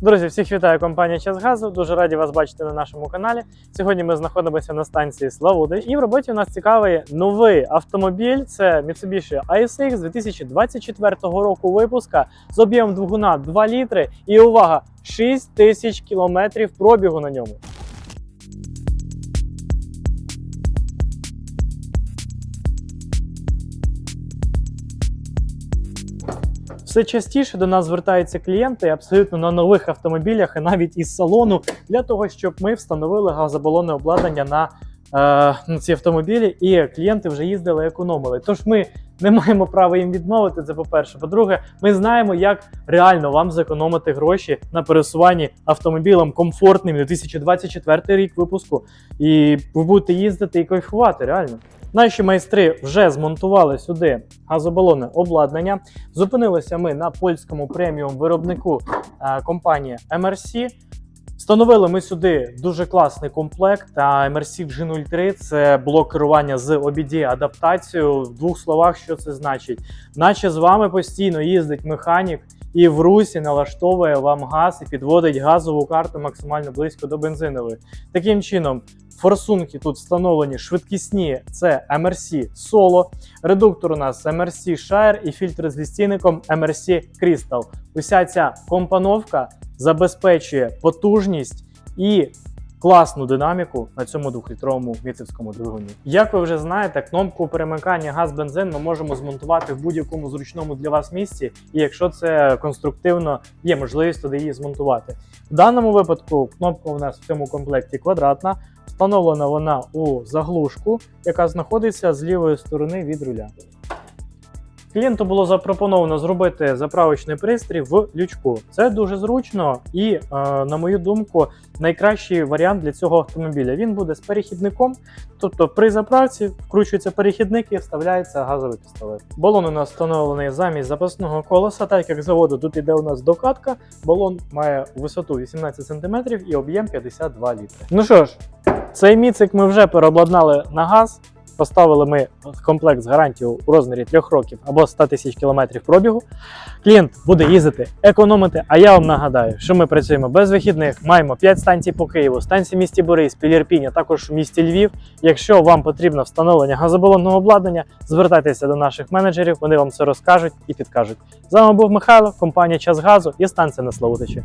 Друзі, всіх вітаю компанія Час Газу. Дуже раді вас бачити на нашому каналі. Сьогодні ми знаходимося на станції Славуди, і в роботі у нас цікавий новий автомобіль. Це Mitsubishi ISX 2024 року випуска з об'ємом двигуна 2 літри. І увага! 6 тисяч кілометрів пробігу на ньому. Все частіше до нас звертаються клієнти абсолютно на нових автомобілях і навіть із салону для того, щоб ми встановили газобалонне обладнання на, е, на ці автомобілі, і клієнти вже їздили, економили. Тож ми не маємо права їм відмовити. Це по-перше. По-друге, ми знаємо, як реально вам зекономити гроші на пересуванні автомобілем комфортним 2024 рік випуску. І ви будете їздити і кайфувати реально. Наші майстри вже змонтували сюди газобалонне обладнання. Зупинилися ми на польському преміум виробнику е, компанії MRC. Встановили ми сюди дуже класний комплект. MRC G03 це блок керування з OBD адаптацією. В двох словах, що це значить, наче з вами постійно їздить механік. І в русі налаштовує вам газ і підводить газову карту максимально близько до бензинової. Таким чином, форсунки тут встановлені швидкісні. Це MRC Solo, редуктор у нас MRC Shire і фільтр з лістійником MRC Crystal. Уся ця компоновка забезпечує потужність і класну динаміку на цьому двохлітровому міцевському двигуні. Як ви вже знаєте, кнопку перемикання газ-бензин ми можемо змонтувати в будь-якому зручному для вас місці, і якщо це конструктивно, є можливість туди її змонтувати. В даному випадку кнопка у нас в цьому комплекті квадратна. Встановлена вона у заглушку, яка знаходиться з лівої сторони від руля. Клієнту було запропоновано зробити заправочний пристрій в лючку. Це дуже зручно і, е, на мою думку, найкращий варіант для цього автомобіля. Він буде з перехідником, тобто при заправці вкручується перехідник і вставляється газовий пістолет. Балон у нас встановлений замість запасного колеса, так як заводу тут іде у нас докатка. Балон має висоту 18 см і об'єм 52 літри. Ну що ж, цей міцик ми вже переобладнали на газ. Поставили ми комплект з гарантією у розмірі 3 років або 100 тисяч кілометрів пробігу. Клієнт буде їздити, економити. А я вам нагадаю, що ми працюємо без вихідних. Маємо 5 станцій по Києву, станції в місті Борис, Ірпінь, а також в місті Львів. Якщо вам потрібно встановлення газобалонного обладнання, звертайтеся до наших менеджерів, вони вам все розкажуть і підкажуть. З вами був Михайло, компанія Час Газу і станція на Славутичі.